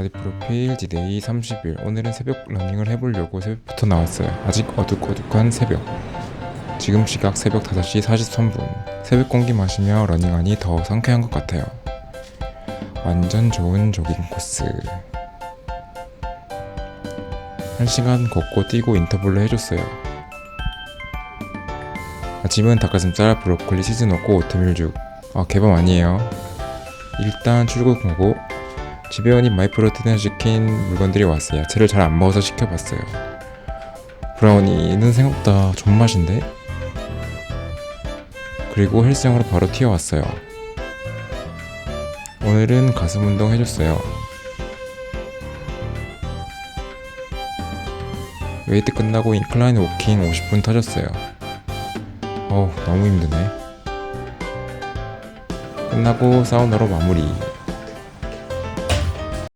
바디 프로필 디데이 30일. 오늘은 새벽 러닝을 해보려고 새벽부터 나왔어요. 아직 어둑어둑한 새벽. 지금 시각 새벽 5시 43분. 새벽 공기 마시며 러닝하니 더 상쾌한 것 같아요. 완전 좋은 조깅 코스. 1시간 걷고 뛰고 인터벌로 해줬어요. 아침은 닭가슴살, 브로콜리, 치즈 넣고 오트밀죽 아 개밤 아니에요. 일단 출국하고 집에 오니 마이프로틴을 시킨 물건들이 왔어요. 야채를 잘 안 먹어서 시켜봤어요. 브라우니는 생각보다 존맛인데? 그리고 헬스장으로 바로 튀어왔어요. 오늘은 가슴 운동 해줬어요. 웨이트 끝나고 인클라인 워킹 50분 터졌어요. 어우, 너무 힘드네. 끝나고 사우나로 마무리.